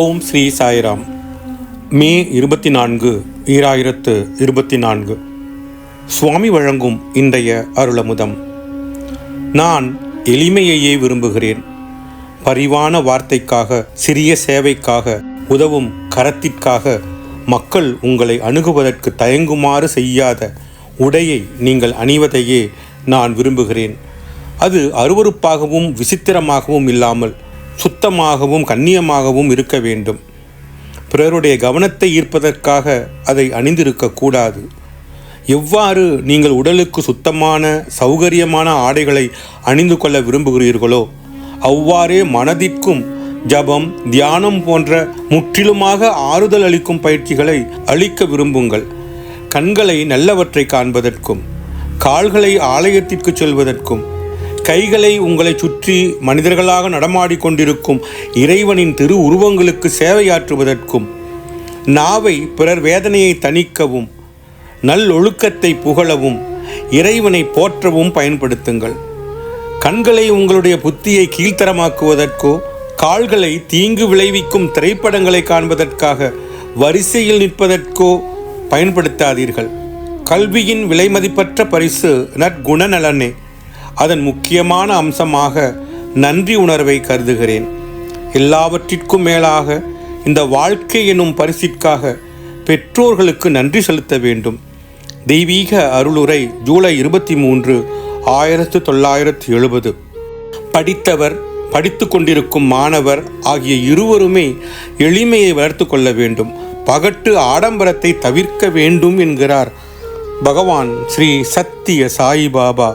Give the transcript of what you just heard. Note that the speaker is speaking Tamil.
ஓம் ஸ்ரீ சாய்ராம். மே இருபத்தி நான்கு ஈராயிரத்து இருபத்தி நான்கு சுவாமி வழங்கும் இன்றைய அருளமுதம். நான் எளிமையையே விரும்புகிறேன். பரிவான வார்த்தைக்காக சிறிய சேவைக்காக உதவும் கரத்திற்காக மக்கள் உங்களை அணுகுவதற்கு தயங்குமாறு செய்யாத உடையை நீங்கள் அணிவதையே நான் விரும்புகிறேன். அது அருவருப்பாகவும் விசித்திரமாகவும் இல்லாமல் சுத்தமாகவும் கண்ணியமாகவும் இருக்க வேண்டும். பிறருடைய கவனத்தை ஈர்ப்பதற்காக அதை அணிந்திருக்கக்கூடாது எவ்வாறு நீங்கள் உடலுக்கு சுத்தமான சௌகரியமான ஆடைகளை அணிந்து கொள்ள விரும்புகிறீர்களோ அவ்வாறே மனதிற்கும் ஜபம் தியானம் போன்ற முற்றிலுமாக ஆறுதல் அளிக்கும் பயிற்சிகளை அளிக்க விரும்புங்கள். கண்களை நல்லவற்றை காண்பதற்கும் கால்களை ஆலயத்திற்கு செல்வதற்கும் கைகளை உங்களை சுற்றி மனிதர்களாக நடமாடிக்கொண்டிருக்கும் இறைவனின் திரு உருவங்களுக்கு சேவையாற்றுவதற்கும் நாவை பிறர் வேதனையை தணிக்கவும் நல்லொழுக்கத்தை புகழவும் இறைவனை போற்றவும் பயன்படுத்துங்கள். கண்களை உங்களுடைய புத்தியை கீழ்த்தரமாக்குவதற்கோ கால்களை தீங்கு விளைவிக்கும் திரைப்படங்களை காண்பதற்காக வரிசையில் நிற்பதற்கோ பயன்படுத்தாதீர்கள். கல்வியின் விலைமதிப்பற்ற பரிசு நற்குணநலனே. அதன் முக்கியமான அம்சமாக நன்றி உணர்வை கருதுகிறேன். எல்லாவற்றிற்கும் மேலாக இந்த வாழ்க்கை எனும் பரிசிற்காக பெற்றோர்களுக்கு நன்றி செலுத்த வேண்டும். தெய்வீக அருளுரை ஜூலை இருபத்தி மூன்று ஆயிரத்து தொள்ளாயிரத்து எழுபது. படித்தவர் படித்து கொண்டிருக்கும் மாணவர் ஆகிய இருவருமே எளிமையை வளர்த்து கொள்ள வேண்டும். பகட்டு ஆடம்பரத்தை தவிர்க்க வேண்டும் என்கிறார் பகவான் ஸ்ரீ சத்திய சாய்பாபா.